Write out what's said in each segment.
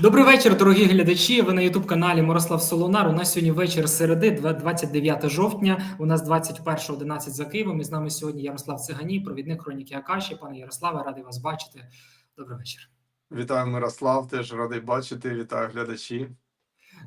Добрий вечір, дорогі глядачі. Ви на Ютуб каналі Мирослав Солонар. У нас сьогодні вечір середи, 29 жовтня. У нас 21.11 за Києвом. І з нами сьогодні Ярослав Циганій, провідник хроніки Акаші. Пане Ярославе, радий вас бачити. Добрий вечір. Вітаю, Мирослав. Теж радий бачити. Вітаю глядачі.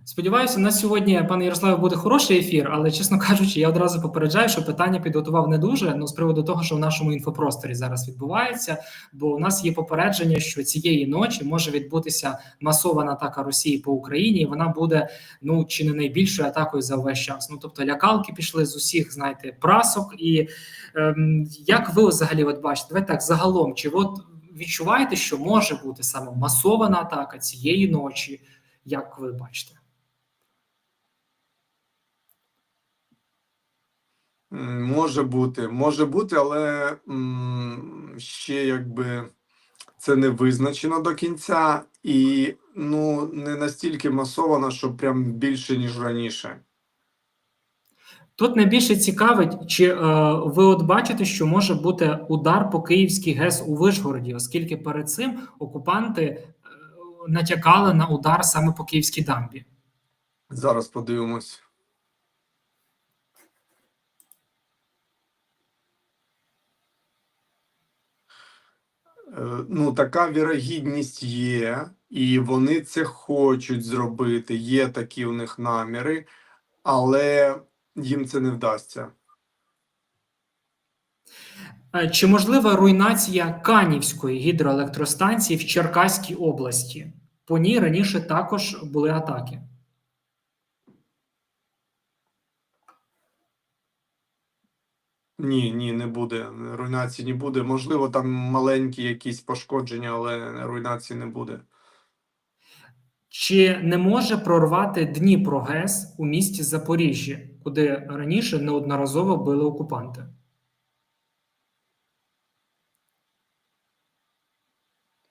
Сподіваюся, на сьогодні, пане Ярославе, буде хороший ефір, але чесно кажучи, я одразу попереджаю, що питання підготував не дуже. Ну з приводу того, що в нашому інфопросторі зараз відбувається. Бо у нас є попередження, що цієї ночі може відбутися масована атака Росії по Україні, і вона буде ну чи не найбільшою атакою за весь час. Ну тобто лякалки пішли з усіх, знаєте, прасок. І ем, як ви взагалі от бачите, давайте так загалом, чи от відчуваєте, що може бути саме масована атака цієї ночі? Як ви бачите? Може бути, може бути, але ще якби це не визначено до кінця, і ну не настільки масовано, що прям більше ніж раніше. Тут найбільше цікавить, чи е, ви от бачите, що може бути удар по Київській ГЕС у Вишгороді, оскільки перед цим окупанти е, натякали на удар саме по Київській дамбі. Зараз подивимось. Ну, така вірогідність є, і вони це хочуть зробити. Є такі у них наміри, але їм це не вдасться. Е, Чи можлива руйнація Канівської гідроелектростанції в Черкаській області? По ній раніше також були атаки. Ні, ні, не буде. Руйнації не буде. Можливо, там маленькі якісь пошкодження, але руйнації не буде. Чи не може прорвати Дніпро ГЕС у місті Запоріжжя, куди раніше неодноразово били окупанти?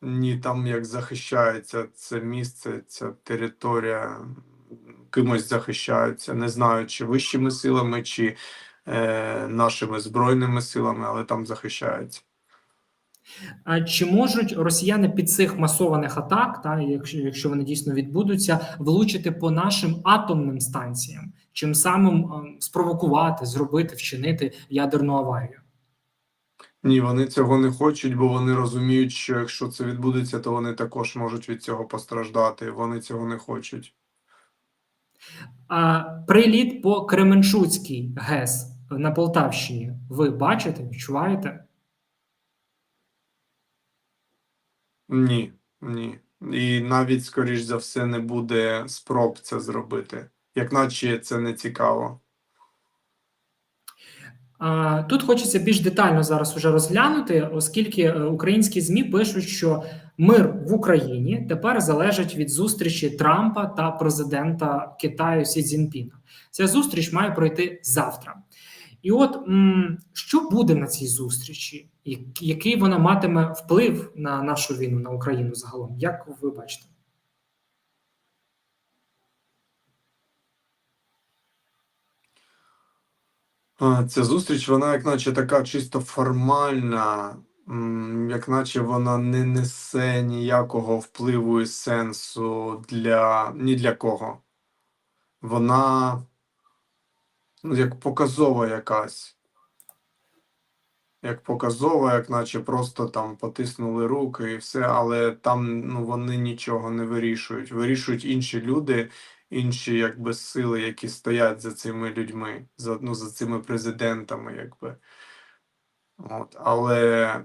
Ні, там як захищається це місце, ця територія, кимось захищаються. Не знаю, чи вищими силами, чи нашими збройними силами, але там захищаються. А чи можуть росіяни під цих масованих атак, та якщо, якщо вони дійсно відбудуться, влучити по нашим атомним станціям, чим самим ем, спровокувати, зробити, вчинити ядерну аварію? Ні, вони цього не хочуть, бо вони розуміють, що якщо це відбудеться, то вони також можуть від цього постраждати. Вони цього не хочуть. А приліт по Кременчуцькій ГЕС на Полтавщині. Ви бачите, відчуваєте? Ні, ні. І навіть, скоріш за все, не буде спроб це зробити. Як наче це не цікаво. Тут хочеться більш детально зараз уже розглянути, оскільки е, українські ЗМІ пишуть, що мир в Україні тепер залежить від зустрічі Трампа та президента Китаю Сі Цзіньпіна. Ця зустріч має пройти завтра. І от що буде на цій зустрічі? Який вона матиме вплив на нашу війну на Україну загалом? Як ви бачите? Ця зустріч, вона як наче така чисто формальна, як наче вона не несе ніякого впливу і сенсу для ні для кого. Вона ну, як показова якась. Як показова, як наче просто там потиснули руки і все, але там ну, вони нічого не вирішують. Вирішують інші люди, інші якби сили, які стоять за цими людьми, за, ну, за цими президентами, якби. От, але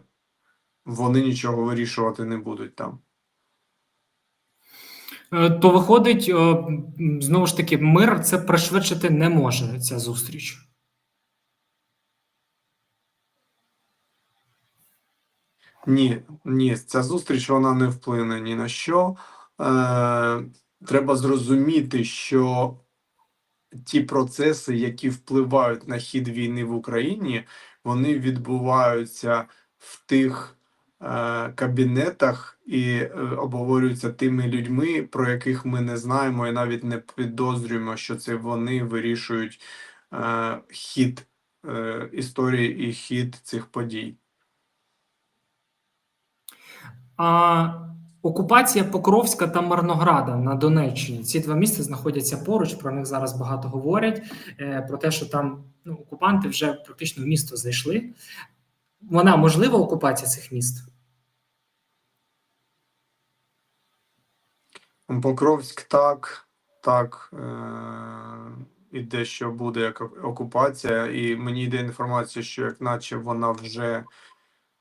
вони нічого вирішувати не будуть там. Е, То виходить, е, знову ж таки, мир це пришвидшити не може ця зустріч. Ні, ні, ця зустріч вона не вплине ні на що. Е, треба зрозуміти, що ті процеси, які впливають на хід війни в Україні, вони відбуваються в тих кабінетах і е, обговорюються тими людьми, про яких ми не знаємо і навіть не підозрюємо, що це вони вирішують е, хід е, історії і хід цих подій. А Окупація Покровська та Марнограда на Донеччині. Ці два міста знаходяться поруч. Про них зараз багато говорять. е, Про те, що там ну, окупанти вже практично в місто зайшли. Вона можлива окупація цих міст? Покровськ так, так. Е- і дещо буде як окупація, і мені йде інформація, що як наче вона вже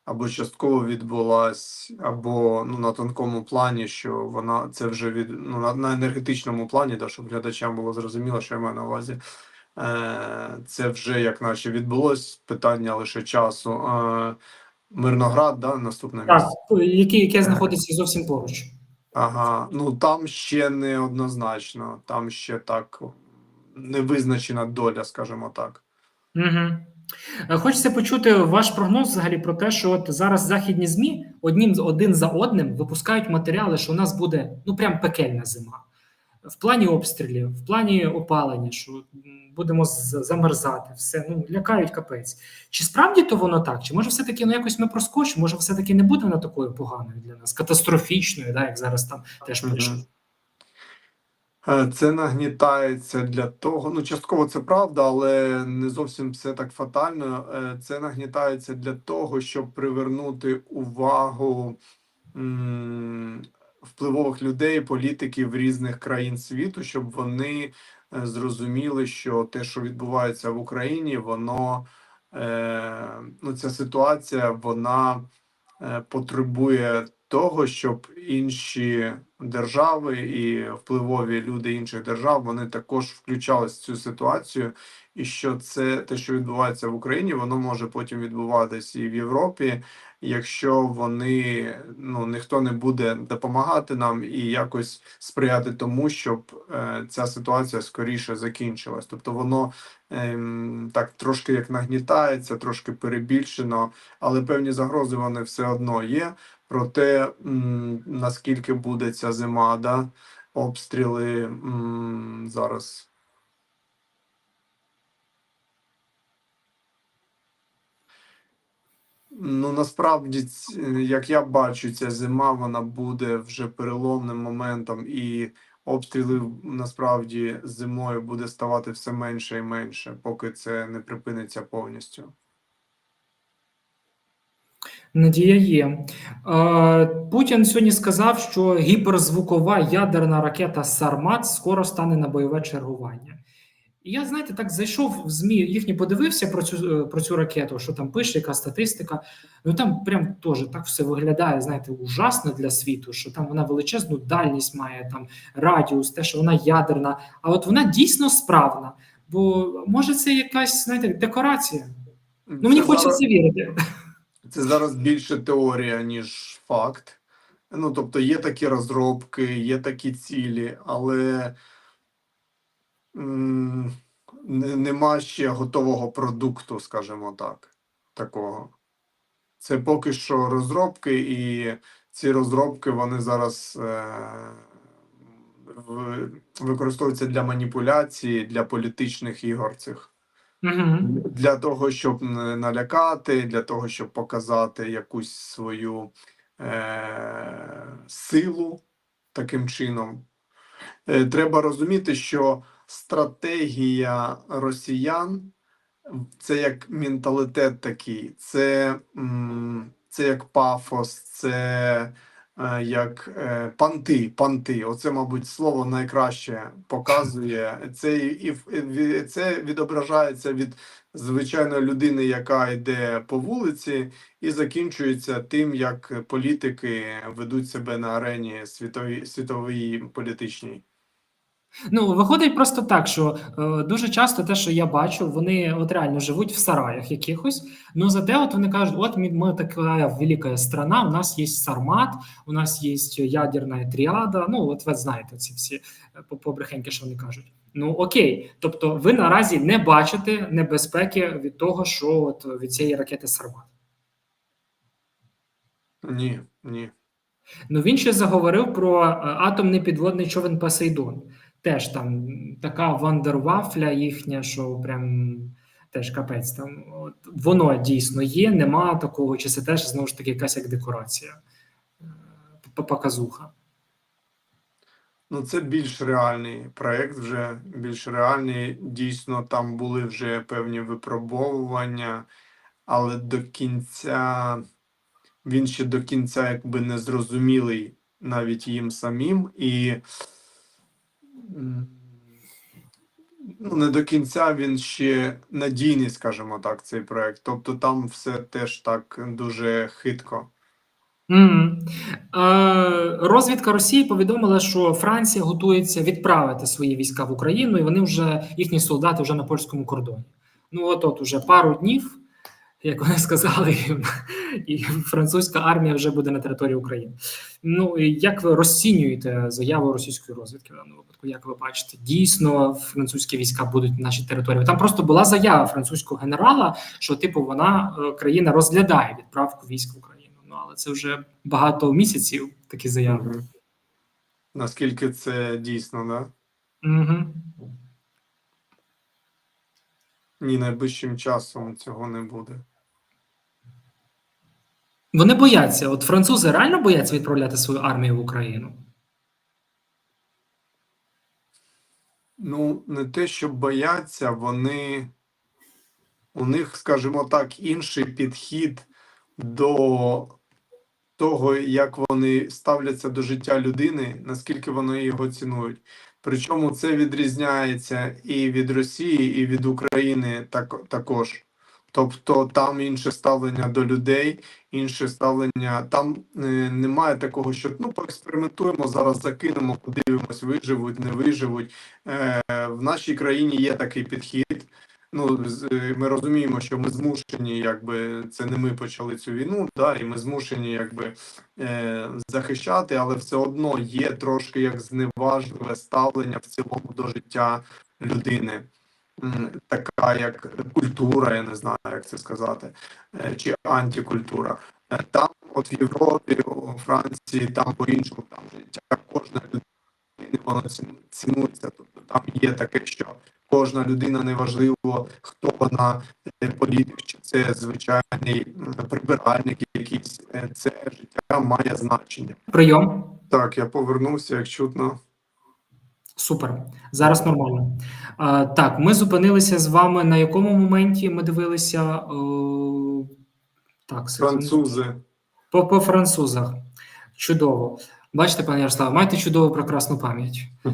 або частково відбулась, або ну, на тонкому плані, що вона це вже від ну, на, на енергетичному плані, да, щоб глядачам було зрозуміло, що я маю на увазі. Е, це вже як наче відбулось питання лише часу. Е, Мирноград, да, наступне Так, місце. яке, яке знаходиться зовсім поруч. Ага, ну там ще не однозначно, там ще так невизначена доля, скажімо так. Угу. Хочеться почути ваш прогноз взагалі про те, що от зараз західні змі одним один за одним випускають матеріали, що у нас буде ну прям пекельна зима. В плані обстрілів, в плані опалення, що будемо замерзати, все ну лякають капець. Чи справді то воно так? Чи може все-таки ну якось ми проскочимо? Може, все-таки не буде вона такою поганою для нас, катастрофічною, да, як зараз там теж пишуть. Е, Це нагнітається для того. Ну, частково це правда, але не зовсім все так фатально. Е, Це нагнітається для того, щоб привернути увагу впливових людей, політиків різних країн світу, щоб вони е, зрозуміли, що те, що відбувається в Україні, воно е, ну, ця ситуація вона е, потребує того, щоб інші держави і впливові люди інших держав вони також включались в цю ситуацію, і що це те, що відбувається в Україні, воно може потім відбуватись і в Європі, якщо вони ну ніхто не буде допомагати нам і якось сприяти тому, щоб е, ця ситуація скоріше закінчилась. Тобто воно ем, так трошки як нагнітається, трошки перебільшено, але певні загрози вони все одно є. Про те, наскільки буде ця зима, да? обстріли зараз. Ну, насправді, як я бачу, ця зима вона буде вже переломним моментом, і обстрілів насправді зимою буде ставати все менше і менше, поки це не припиниться повністю. Надія є. Путін сьогодні сказав, що гіперзвукова ядерна ракета Сармат скоро стане на бойове чергування. І я, знаєте, так зайшов в ЗМІ, їхні подивився про цю, е, про цю ракету, що там пише, яка статистика. Ну там прям теж так все виглядає, знаєте, ужасно для світу, що там вона величезну дальність має, там радіус, те, що вона ядерна, а от вона дійсно справна. Бо може це якась, знаєте, декорація. Ну мені Це хочеться вірити. Це зараз більше теорія, ніж факт. Ну, тобто є такі розробки, є такі цілі, але м, нема ще готового продукту, скажімо так, такого. Це поки що розробки, і ці розробки вони зараз е, використовуються для маніпуляції, для політичних ігор цих. Для того, щоб налякати, для того, щоб показати якусь свою е- силу таким чином. Е, треба розуміти, що стратегія росіян це як менталітет такий, це, м, це як пафос, це як е, панти, панти. Оце, мабуть, слово найкраще показує. Це і це відображається від звичайної людини, яка йде по вулиці, і закінчується тим, як політики ведуть себе на арені світовій світовій політичній. Ну, виходить просто так, що е, дуже часто те, що я бачу, вони от реально живуть в сараях якихось. Ну зате, от вони кажуть, от ми, ми така велика страна, у нас є сармат, у нас є ядерна тріада. Ну, от ви знаєте ці всі е, побрехеньки, що вони кажуть. Ну окей, тобто ви наразі не бачите небезпеки від того, що от від цієї ракети Сармат. Ні, ні. Ну він ще заговорив про е, атомний підводний човен Посейдон. Теж там така вандервафля їхня, що прям теж капець. Там от, воно дійсно є, нема такого, чи це теж знову ж таки якась як декорація. Е, показуха. Ну, це більш реальний проект, вже більш реальний. Дійсно, там були вже певні випробовування, але до кінця він ще до кінця якби не зрозумілий навіть їм самим. І ну, не до кінця він ще надійний, скажімо так, цей проект. Тобто там все теж так дуже хитко. Мгм. Е, Розвідка Росії повідомила, що Франція готується відправити свої війська в Україну, і вони вже їхні солдати вже на польському кордоні. Ну от от уже пару днів, як вони сказали, і французька армія вже буде на території України. Ну як ви розцінюєте заяву російської розвідки в даному випадку? Як ви бачите, дійсно французькі війська будуть на нашій території? Там просто була заява французького генерала, що типу вона е, країна розглядає відправку військ в Україну. Ну але це вже багато місяців такі заяви. Мгм. Наскільки це дійсно, да? Угу. Ні, найближчим часом цього не буде. Вони бояться. От французи реально бояться відправляти свою армію в Україну. Ну, не те, що бояться, вони у них, скажімо так, інший підхід до того, як вони ставляться до життя людини, наскільки вони його цінують. Причому це відрізняється і від Росії, і від України так, також. Тобто там інше ставлення до людей, інше ставлення. Там е, немає такого, що ну поекспериментуємо зараз, закинемо, подивимось, виживуть, не виживуть. Е, в нашій країні є такий підхід. Ну, е, ми розуміємо, що ми змушені, якби це не ми почали цю війну, да, і ми змушені якби е, захищати, але все одно є трошки як зневажливе ставлення в цілому до життя людини. М, Така як культура, я не знаю, як це сказати, е, чи антикультура. Е, Там, от в Європі, у Франції, там по-іншому, там життя кожна людина воно ціну- цінується. Тобто там є таке, що кожна людина неважливо, хто вона, е, політик, чи це звичайний прибиральник якийсь, е, це життя має значення. Прийом. Так, я повернувся, як чутно. Супер. Зараз нормально. А, так, ми зупинилися з вами на якому моменті ми дивилися. О, так. Французи. По, по французах. Чудово. Бачите, пане Ярослав, маєте чудову прекрасну пам'ять.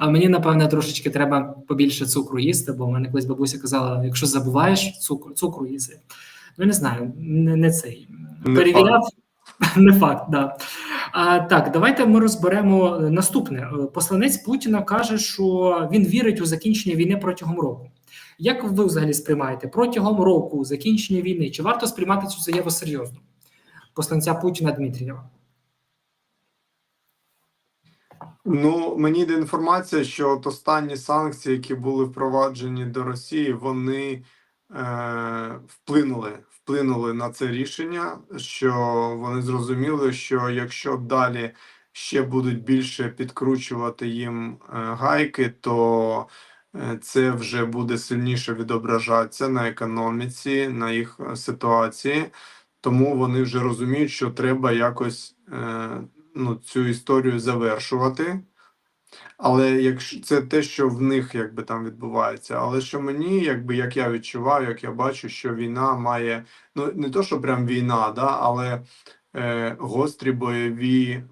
А мені, напевне, трошечки треба побільше цукру їсти, бо в мене колись бабуся казала: якщо забуваєш цукру, цукру їси. Ну, не знаю, не, не цей. Не Перевіряв. Не факт, да. А, так, давайте ми розберемо наступне. Е, Посланець Путіна каже, що він вірить у закінчення війни протягом року. Як ви взагалі сприймаєте протягом року закінчення війни? Чи варто сприймати цю заяву серйозно? Посланця Путіна Дмитрієва. Ну, мені йде інформація, що от останні санкції, які були впроваджені до Росії, вони вплинули, вплинули на це рішення, що вони зрозуміли, що якщо далі ще будуть більше підкручувати їм е, гайки, то е, це вже буде сильніше відображатися на економіці, на їх е, ситуації. Тому вони вже розуміють, що треба якось е, ну, цю історію завершувати. Але якщо це те, що в них якби там відбувається, але що мені, якби як я відчуваю, як я бачу, що війна має ну не то, що прям війна, да, але е, гострі бойові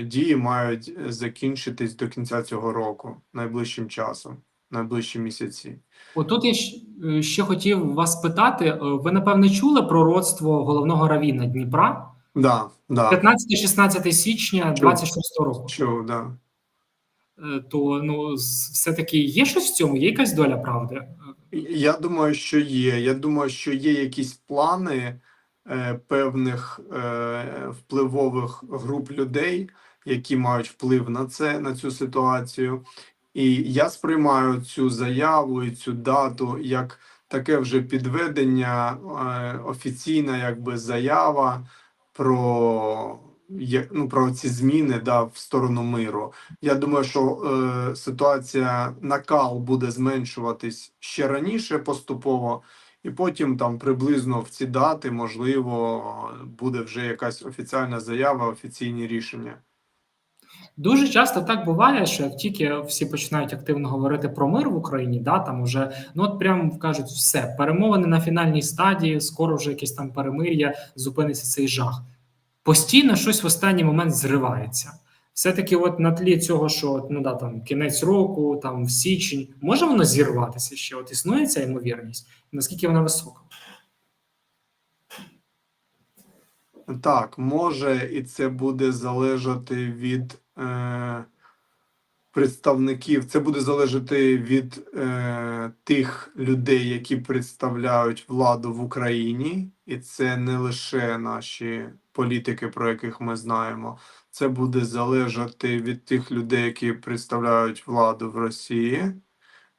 е, дії мають закінчитись до кінця цього року, найближчим часом, найближчі місяці. Отут я е, ще хотів вас питати: е, ви напевне чули про родство головного равіна Дніпра Да, да, 15-16 січня 26 року. чув, да. Е, То ну все-таки є щось в цьому, є якась доля правди. Я думаю, що є. Я думаю, що є якісь плани е, певних е, впливових груп людей, які мають вплив на це, на цю ситуацію. І я сприймаю цю заяву і цю дату як таке вже підведення, е, офіційна якби заява про, ну, про ці зміни да, в сторону миру. Я думаю, що е, ситуація накал буде зменшуватись ще раніше поступово, і потім там приблизно в ці дати, можливо, буде вже якась офіціальна заява, офіційні рішення. Дуже часто так буває, що як тільки всі починають активно говорити про мир в Україні, да там уже ну от прям кажуть, все перемовини на фінальній стадії, скоро вже якесь там перемир'я, зупиниться цей жах. Постійно щось в останній момент зривається. Все-таки, от на тлі цього, що ну да, там кінець року, там в січень, може воно зірватися ще? От існує ця ймовірність? Наскільки вона висока? Так, може, і це буде залежати від е, представників. Це буде залежати від е, тих людей, які представляють владу в Україні, і це не лише наші політики, про яких ми знаємо. Це буде залежати від тих людей, які представляють владу в Росії,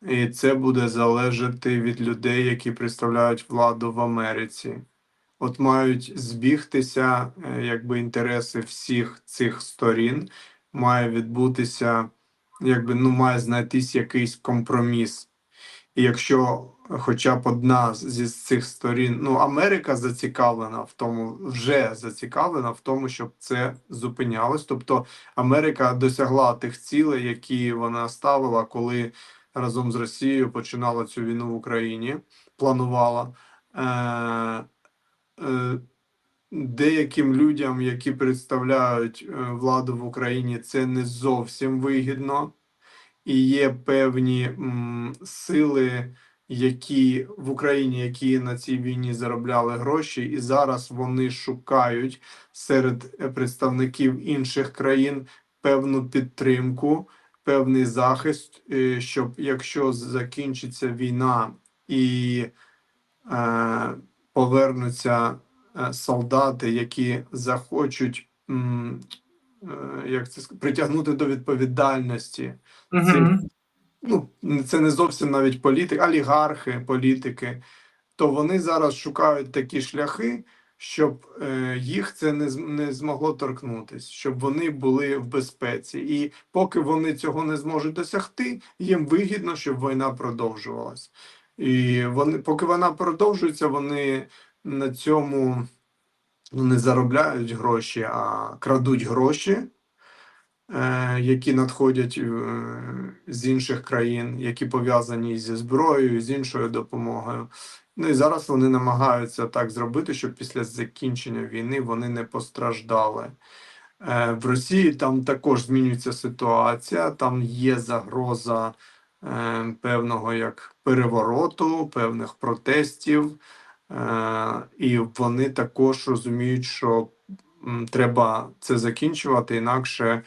і це буде залежати від людей, які представляють владу в Америці от мають збігтися е, якби інтереси всіх цих сторін, має відбутися, якби ну має знайтись якийсь компроміс. І якщо хоча б одна зі цих сторін, ну Америка зацікавлена в тому, вже зацікавлена в тому, щоб це зупинялось. Тобто Америка досягла тих цілей, які вона ставила, коли разом з Росією починала цю війну в Україні, планувала. Е, е, деяким людям, які представляють е, владу в Україні, це не зовсім вигідно, і є певні м, сили, які в Україні, які на цій війні заробляли гроші, і зараз вони шукають серед е, представників інших країн певну підтримку, певний захист, е, щоб якщо закінчиться війна і е, повернуться солдати, які захочуть е, як це притягнути до відповідальності. Угу. Ну, це не зовсім навіть політики, олігархи, політики. То вони зараз шукають такі шляхи, щоб е, їх це не, не змогло торкнутися, щоб вони були в безпеці. І поки вони цього не зможуть досягти, їм вигідно, щоб війна продовжувалась. І вони, поки вона продовжується, вони на цьому ну, не заробляють гроші, а крадуть гроші, е, які надходять е, з інших країн, які пов'язані зі зброєю, з іншою допомогою. Ну і зараз вони намагаються так зробити, щоб після закінчення війни вони не постраждали. Е, В Росії там також змінюється ситуація, там є загроза певного як перевороту, певних протестів, і вони також розуміють, що треба це закінчувати, інакше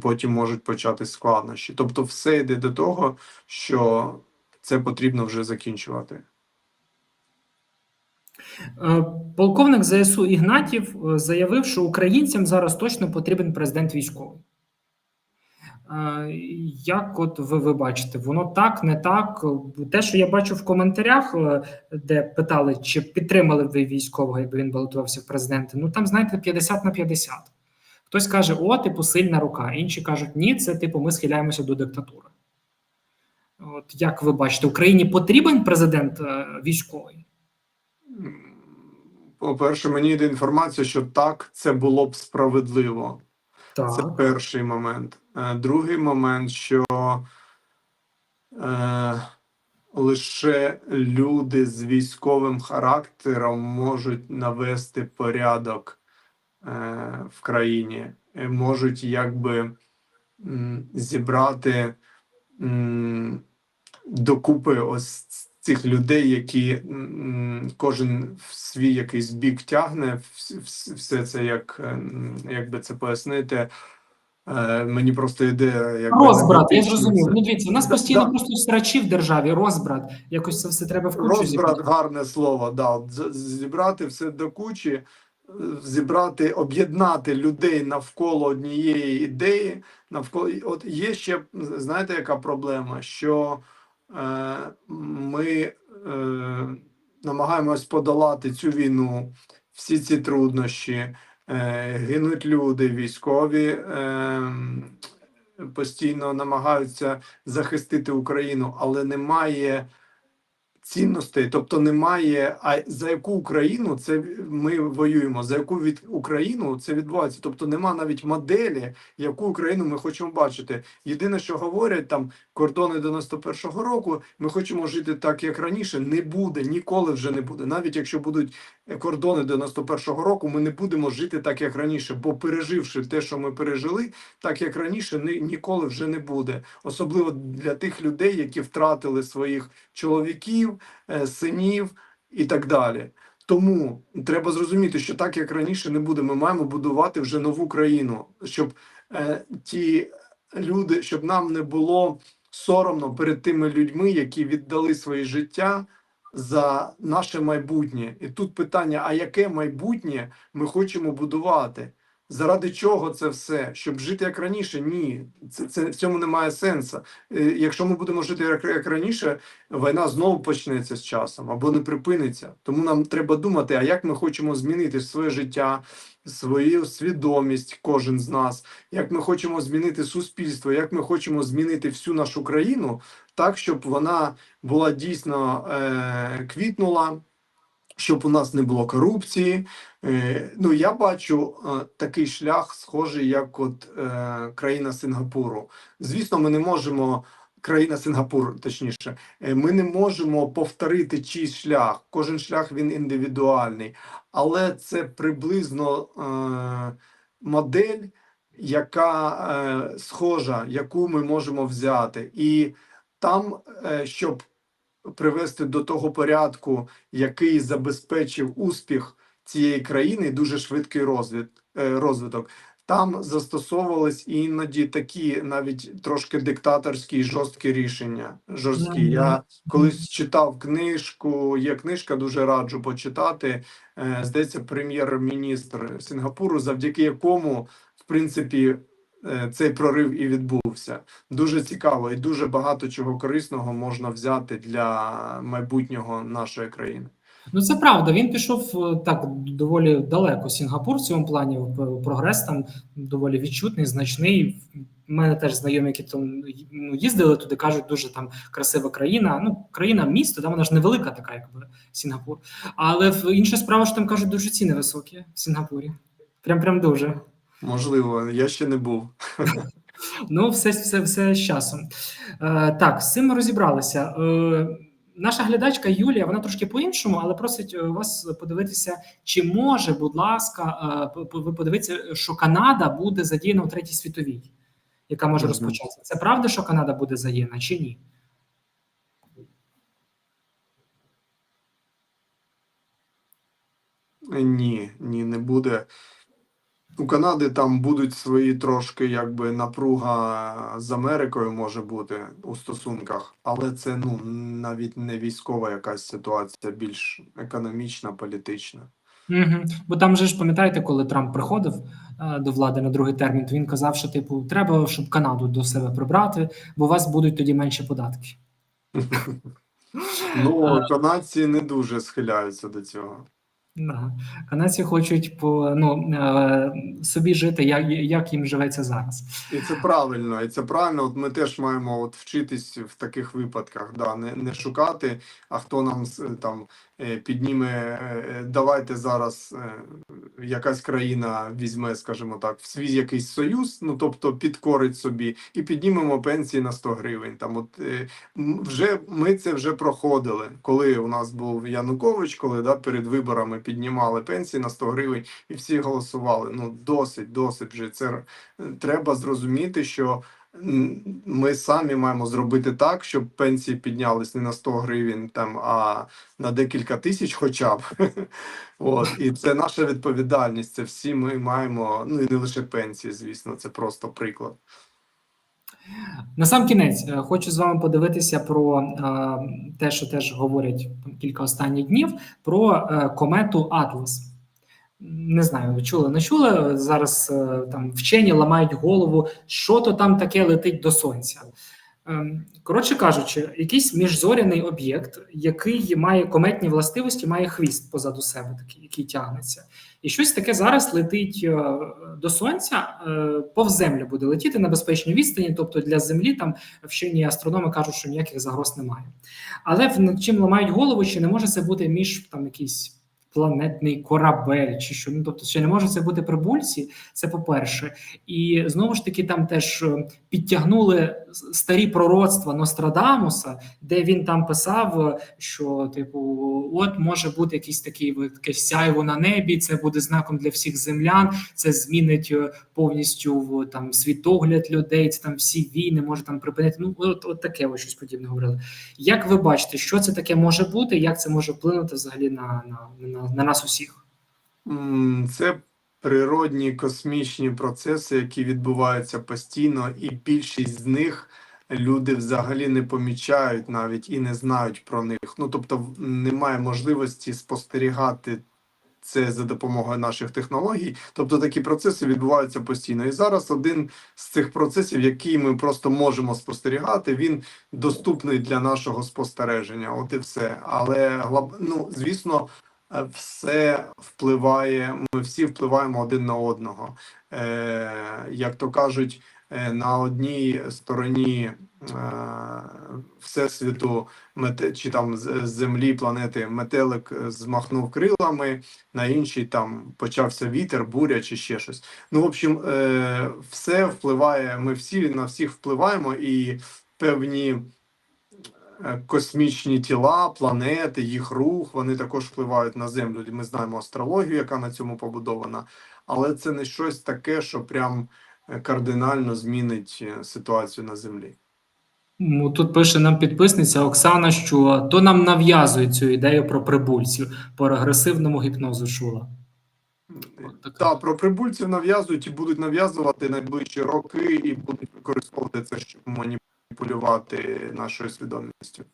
потім можуть почати складнощі. Тобто, все йде до того, що це потрібно вже закінчувати. Е, Полковник ЗСУ Ігнатів е, заявив, що українцям зараз точно потрібен президент військовий. Е, Як от ви, ви бачите, воно так, не так? Те, що я бачу в коментарях, е, де питали, чи підтримали ви військового, якби він балотувався в президенти, ну там, знаєте, 50 на 50. Хтось каже, о, типу, сильна рука. Інші кажуть, ні, це типу, ми схиляємося до диктатури. От як ви бачите, Україні потрібен президент е, військовий? По-перше, мені йде інформація, що так, це було б справедливо. Так. Це перший момент. Е, Другий момент, що е, лише люди з військовим характером можуть навести порядок е, в країні, Е, можуть якби зібрати м, докупи ось цих людей, які кожен в свій якийсь бік тягне, вс- вс- все це як, ем, як би це пояснити. Е, Мені просто йде якби Розбрат, я зрозумів. Ну дивіться, у нас постійно да. просто срачі в державі, розбрат. Якось це все треба в кучу Розбрат зібрати. гарне слово. Да. Зібрати все до кучі, е, зібрати, об'єднати людей навколо однієї ідеї. Навколо от є ще знаєте, яка проблема? Що е, ми е, намагаємось подолати цю війну, всі ці труднощі, е, гинуть люди, військові. Е, Постійно намагаються захистити Україну, але немає цінностей, тобто немає. А за яку Україну це ми воюємо? За яку від Україну це відбувається? Тобто нема навіть моделі, яку Україну ми хочемо бачити. Єдине, що говорять там кордони 91-го року, ми хочемо жити так, як раніше. Не буде, ніколи вже не буде. Навіть якщо будуть кордони 91-го року, ми не будемо жити так, як раніше, бо переживши те, що ми пережили, так як раніше, ні, ніколи вже не буде. Особливо для тих людей, які втратили своїх чоловіків, е, синів і так далі. Тому треба зрозуміти, що так як раніше не буде. Ми маємо будувати вже нову країну, щоб е, ті люди, щоб нам не було соромно перед тими людьми, які віддали своє життя за наше майбутнє. І тут питання: а яке майбутнє ми хочемо будувати? Заради чого це все? Щоб жити як раніше? Ні, це, це в цьому немає сенсу. Е, Якщо ми будемо жити як, як раніше, війна знову почнеться з часом або не припиниться. Тому нам треба думати, а як ми хочемо змінити своє життя, свою свідомість, кожен з нас, як ми хочемо змінити суспільство, як ми хочемо змінити всю нашу країну так, щоб вона була дійсно е, квітнула, щоб у нас не було корупції. Е, ну, я бачу е, такий шлях, схожий, як от е, країна Сингапуру. Звісно, ми не можемо. Країна Сингапур, точніше, ми не можемо повторити чийсь шлях. Кожен шлях він індивідуальний, але це приблизно е, модель, яка е, схожа, яку ми можемо взяти, і там, е, щоб привести до того порядку, який забезпечив успіх цієї країни, дуже швидкий розвід, е, розвиток. Там застосовувались іноді такі навіть трошки диктаторські і жорсткі рішення. Жорсткі. Я колись читав книжку. Є книжка, дуже раджу почитати. Е, Здається, прем'єр-міністр Сингапуру, завдяки якому, в принципі, цей прорив і відбувся. Дуже цікаво і дуже багато чого корисного можна взяти для майбутнього нашої країни. Ну це правда. Він пішов е, так доволі далеко. Сінгапур в цьому плані прогрес там доволі відчутний, значний. У мене теж знайомі, які там ну, їздили туди, кажуть, дуже там красива країна. Ну, країна місто, там вона ж невелика, така, якби Сінгапур. Але інша справа, що там кажуть, дуже ціни високі в Сінгапурі. Прям прям дуже. Можливо, я ще не був. Ну, все, все, все з часом. Е, так, з цим ми розібралися. Е, наша глядачка Юлія, вона трошки по-іншому, але просить е, вас подивитися, чи може, будь ласка, е, ви подивіться, що Канада буде задіяна у третій світовій, яка може Мгм. розпочатися. Це правда, що Канада буде задіяна, чи ні? Ні, ні, не буде. У Канади там будуть свої трошки, якби напруга з Америкою може бути у стосунках, але це ну навіть не військова якась ситуація, більш економічна, політична. Угу. Бо там же ж пам'ятаєте, коли Трамп приходив е, до влади на другий термін, то він казав, що типу треба, щоб Канаду до себе прибрати, бо у вас будуть тоді менші податки. Ну, канадці не дуже схиляються до цього. Канадці хочуть по ну е, собі жити, як, як їм живеться зараз. І це правильно, і це правильно. От ми теж маємо от вчитись в таких випадках, да, не, не шукати, а хто нам там е, підніме, е, давайте зараз е, якась країна візьме, скажімо так, в свій якийсь союз, ну тобто підкорить собі, і піднімемо пенсії на 100 гривень. Там от е, вже ми це вже проходили, коли у нас був Янукович, коли да, перед виборами піднімали пенсії на 100 гривень, і всі голосували. Ну досить, досить вже це треба зрозуміти, що ми самі маємо зробити так, щоб пенсії піднялись не на 100 гривень, там, а на декілька тисяч, хоча б. От і це наша відповідальність. Це всі ми маємо. Ну і не лише пенсії, звісно, це просто приклад. На сам кінець е, хочу з вами подивитися про е, те, що теж говорять кілька останніх днів, про е, комету Атлас. Не знаю, чули, не чули. Зараз е, там вчені ламають голову, що то там таке летить до сонця. Ем, Коротше кажучи, якийсь міжзоряний об'єкт, який має кометні властивості, має хвіст позаду себе, такий, який тягнеться. І щось таке зараз летить е, до сонця, е, повз землю буде летіти на безпечній відстані. Тобто для землі там вчені астрономи кажуть, що ніяких загроз немає. Але над чим ламають голову, чи не може це бути між там якийсь планетний корабель, чи що ну тобто, ще не може це бути прибульці? Це по-перше, і знову ж таки там теж е, підтягнули старі пророцтва Нострадамуса, де він там писав, е, що типу, от може бути якийсь такий таке сяйво на небі, це буде знаком для всіх землян, це змінить е, повністю там світогляд людей, це там всі війни може там припинити. Ну от, от таке ось щось подібне говорили. Як ви бачите, що це таке може бути? Як це може вплинути взагалі на, на, на, на нас усіх? Це природні космічні процеси, які відбуваються постійно, і більшість з них люди взагалі не помічають навіть і не знають про них. Ну тобто, немає можливості спостерігати це за допомогою наших технологій. Тобто такі процеси відбуваються постійно. І зараз один з цих процесів, який ми просто можемо спостерігати, він доступний для нашого спостереження. От і все. Але ну, звісно, все впливає. Ми всі впливаємо один на одного. Е, як то кажуть, е, на одній стороні е, всесвіту мете, чи там з- землі планети метелик е, змахнув крилами, на іншій там почався вітер, буря чи ще щось. Ну, в общем, е, все впливає. Ми всі на всіх впливаємо, і певні е, космічні тіла, планети, їх рух, вони також впливають на землю. Ми знаємо астрологію, яка на цьому побудована, але це не щось таке, що прям е, кардинально змінить е, ситуацію на землі. Ну, Тут пише нам підписниця Оксана, що то нам нав'язують цю ідею про прибульців по регресивному гіпнозу така. Так, про прибульців нав'язують і будуть нав'язувати найближчі роки, і будуть використовувати це, щоб маніпулювати нашою свідомістю.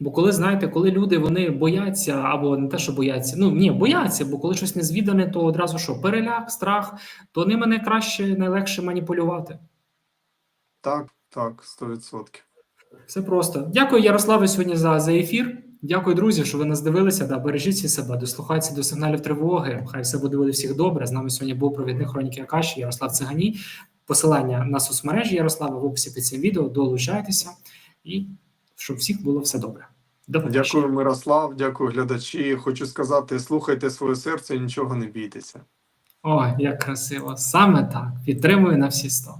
Бо коли знаєте, коли люди вони бояться, або не те, що бояться, ну ні, бояться, бо коли щось незвідане, то одразу що переляк, страх, то ними найкраще, найлегше маніпулювати. Так, так, 100%. Все просто. Дякую, Ярославе, сьогодні за, за ефір. Дякую, друзі, що ви нас дивилися. Да, бережіть себе, дослухайтеся до сигналів тривоги. Хай все буде у всіх добре. З нами сьогодні був провідник хроніки Акаші Ярослав Циганій. Посилання на соцмережі Ярослава в описі під цим відео. Долучайтеся і щоб всіх було все добре. До. Дякую, Мирослав, дякую, глядачі. Хочу сказати, слухайте своє серце і нічого не бійтеся. О, як красиво. Саме так. Підтримую на всі сто.